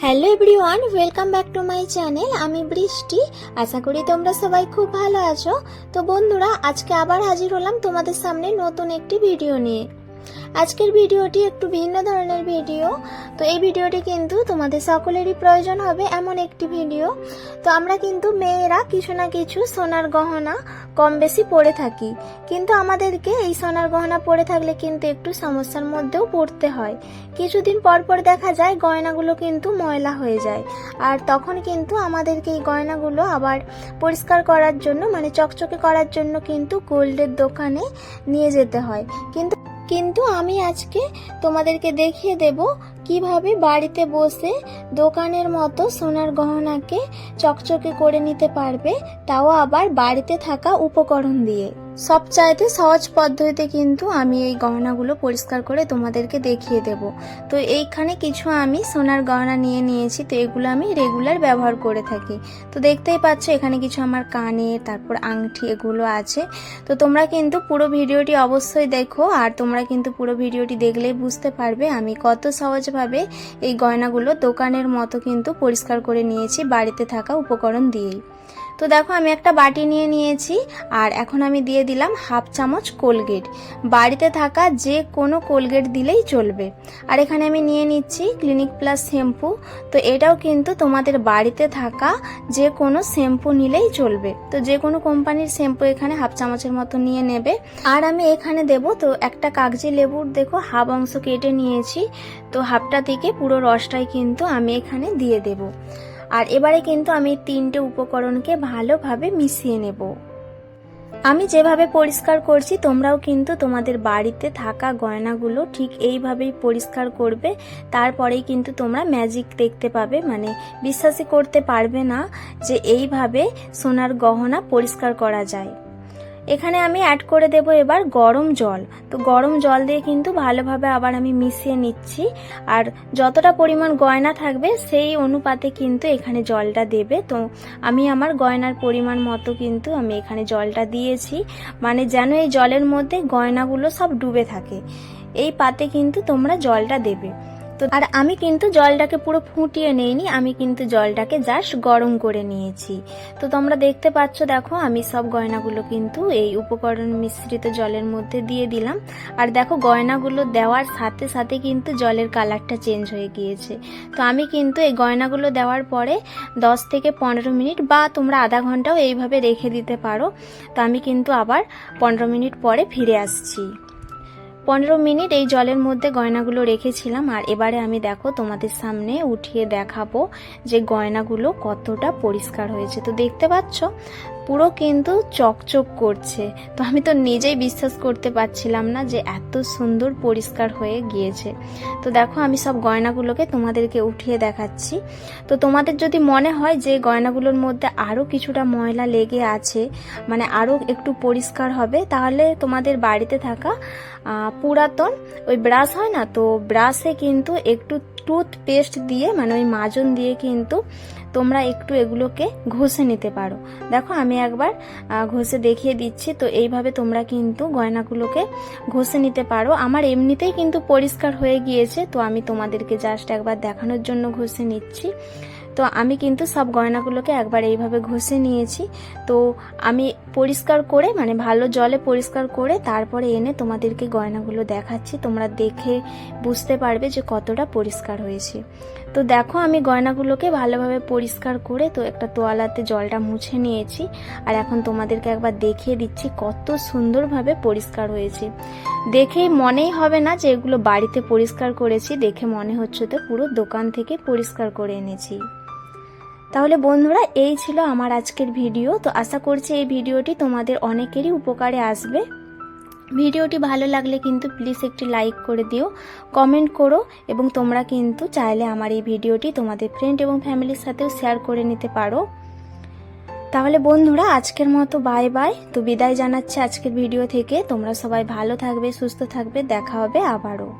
Hello everyone welcome back to my channel আমি বৃষ্টি। আশা করি তোমরা সবাই খুব ভালো আছো। তো বন্ধুরা, আজকে আবার হাজির হলাম তোমাদের সামনে নতুন একটি ভিডিও নিয়ে। আজকের ভিডিওটি একটু ভিন্ন ধরনের ভিডিও। তো এই ভিডিওটি কিন্তু তোমাদের সকলেরই প্রয়োজন হবে এমন একটি ভিডিও। তো আমরা কিন্তু মেয়েরা কিছু না কিছু সোনার গহনা কম বেশি পরে থাকি। কিন্তু আমাদেরকে এই সোনার গহনা পরে থাকলে কিন্তু একটু সমস্যার মধ্যেও পড়তে হয়। কিছুদিন পর পর দেখা যায় গয়নাগুলো কিন্তু ময়লা হয়ে যায়। আর তখন কিন্তু আমাদেরকে এই গয়নাগুলো আবার পরিষ্কার করার জন্য মানে চকচকে করার জন্য কিন্তু গোল্ডের দোকানে নিয়ে যেতে হয়। কিন্তু কিন্তু আমি আজকে তোমাদেরকে দেখিয়ে দেব কীভাবে বাড়িতে বসে দোকানের মতো সোনার গহনাকে চকচকে করে নিতে পারবে, তাও আবার বাড়িতে থাকা উপকরণ দিয়ে। সবচাইতে সহজ পদ্ধতিতে কিন্তু আমি এই গহনাগুলো পরিষ্কার করে তোমাদেরকে দেখিয়ে দেব। তো এইখানে কিছু আমি সোনার গহনা নিয়ে নিয়েছি, তো এগুলো আমি রেগুলার ব্যবহার করে থাকি। তো দেখতেই পাচ্ছ, এখানে কিছু আমার কানে, তারপর আংটি এগুলো আছে। তো তোমরা কিন্তু পুরো ভিডিওটি অবশ্যই দেখো, আর তোমরা কিন্তু পুরো ভিডিওটি দেখলেই বুঝতে পারবে আমি কত সহজভাবে এই গয়নাগুলো দোকানের মতো কিন্তু পরিষ্কার করে নিয়েছি, বাড়িতে থাকা উপকরণ দিয়েই। তো দেখো, আমি একটা বাটি নিয়ে নিয়েছি, আর এখন আমি দিয়ে দিলাম হাফ চামচ কোলগেট। বাড়িতে থাকা যে কোনো কোলগেট দিলেই চলবে। আর এখানে আমি নিয়ে নিচ্ছি ক্লিনিক প্লাস শ্যাম্পু। তো এটাও কিন্তু তোমাদের বাড়িতে থাকা যে কোনো শ্যাম্পু নিলেই চলবে। তো যে কোনো কোম্পানির শ্যাম্পু এখানে হাফ চামচের মতো নিয়ে নেবে। আর আমি এখানে দেব, তো একটা কাগজি লেবুর দেখো, হাফ অংশ কেটে নিয়েছি। তো হাফটা থেকে পুরো রসটাই কিন্তু আমি এখানে দিয়ে দেবো। আর এবারে কিন্তু আমি তিনটে উপকরণকে ভালোভাবে মিশিয়ে নেব। আমি যেভাবে পরিষ্কার করছি, তোমরাও কিন্তু তোমাদের বাড়িতে থাকা গয়নাগুলো ঠিক এইভাবেই পরিষ্কার করবে। তারপরেই কিন্তু তোমরা ম্যাজিক দেখতে পাবে মানে বিশ্বাসই করতে পারবে না যে এইভাবে সোনার গহনা পরিষ্কার করা যায়। এখানে আমি অ্যাড করে দেব এবার গরম জল। তো গরম জল দিয়ে কিন্তু ভালোভাবে আবার আমি মিশিয়ে নিচ্ছি। আর যতটা পরিমাণ গয়না থাকবে, সেই অনুপাতে কিন্তু এখানে জলটা দেবে। তো আমি আমার গয়নার পরিমাণ মতো কিন্তু আমি এখানে জলটা দিয়েছি। মানে যেন এই জলের মধ্যে গয়নাগুলো সব ডুবে থাকে। এই পাতে কিন্তু তোমরা জলটা দেবে। তো আর আমি কিন্তু জলটাকে পুরো ফুটিয়ে নেইনি, আমি কিন্তু জলটাকে জাস্ট গরম করে নিয়েছি। তো তোমরা দেখতে পাচ্ছ, দেখো, আমি সব গয়নাগুলো কিন্তু এই উপকরণ মিশ্রিত জলের মধ্যে দিয়ে দিলাম। আর দেখো, গয়নাগুলো দেওয়ার সাথে সাথে কিন্তু জলের কালারটা চেঞ্জ হয়ে গিয়েছে। তো আমি কিন্তু এই গয়নাগুলো দেওয়ার পরে দশ থেকে পনেরো মিনিট বা তোমরা আধা ঘন্টাও এইভাবে রেখে দিতে পারো। তো আমি কিন্তু আবার পনেরো মিনিট পরে ফিরে আসছি। পনেরো মিনিট এই জলের মধ্যে গয়নাগুলো রেখেছিলাম, আর এবারে আমি দেখো তোমাদের সামনে উঠিয়ে দেখাবো যে গয়নাগুলো কতটা পরিষ্কার হয়েছে। তো দেখতে পাচ্ছ? পুরো কিন্তু চকচক করছে। তো আমি তো নিজেই বিশ্বাস করতে পারছিলাম না যে এত সুন্দর পরিষ্কার হয়ে গিয়েছে। তো দেখো, আমি সব গয়নাগুলোকে তোমাদেরকে উঠিয়ে দেখাচ্ছি। তো তোমাদের যদি মনে হয় যে গয়নাগুলোর মধ্যে আরও কিছুটা ময়লা লেগে আছে মানে আরও একটু পরিষ্কার হবে, তাহলে তোমাদের বাড়িতে থাকা পুরাতন, ওই ব্রাশ হয় না? তো ব্রাশে কিন্তু একটু টুথপেস্ট দিয়ে মানে ওই মাজন দিয়ে কিন্তু তোমরা একটু এগুলোকে ঘষে নিতে পারো। দেখো, আমি একবার ঘষে দেখিয়ে দিচ্ছি, তো এইভাবে তোমরা কিন্তু গয়নাগুলোকে ঘষে নিতে পারো। আমার এমনিতেই কিন্তু পরিষ্কার হয়ে গিয়েছে, তো আমি তোমাদেরকে জাস্ট একবার দেখানোর জন্য ঘষে নিচ্ছি। তো আমি কিন্তু সব গয়নাগুলোকে একবার এইভাবে ঘষে নিয়েছি। তো আমি পরিষ্কার করে মানে ভালো জলে পরিষ্কার করে তারপরে এনে তোমাদেরকে গয়নাগুলো দেখাচ্ছি। তোমরা দেখে বুঝতে পারবে যে কতটা পরিষ্কার হয়েছে। তো দেখো, আমি গয়নাগুলোকে ভালোভাবে পরিষ্কার করে তো একটা তোয়ালাতে জলটা মুছে নিয়েছি। আর এখন তোমাদেরকে একবার দেখিয়ে দিচ্ছি কত সুন্দরভাবে পরিষ্কার হয়েছে। দেখেই মনেই হবে না যে এগুলো বাড়িতে পরিষ্কার করেছি। দেখে মনে হচ্ছে তো পুরো দোকান থেকে পরিষ্কার করে এনেছি। তাহলে বন্ধুরা, এই ছিল আমার আজকের ভিডিও। তো আশা করছি এই ভিডিওটি তোমাদের অনেকেরই উপকারে আসবে। ভিডিওটি ভালো লাগলে কিন্তু প্লিজ একটি লাইক করে দিও, কমেন্ট করো, এবং তোমরা কিন্তু চাইলে আমার এই ভিডিওটি তোমাদের ফ্রেন্ড এবং ফ্যামিলির সাথেও শেয়ার করে নিতে পারো। তাহলে বন্ধুরা, আজকের মতো বাই বাই তো বিদায় জানাচ্ছি আজকের ভিডিও থেকে। তোমরা সবাই ভালো থাকবে, সুস্থ থাকবে। দেখা হবে আবারও।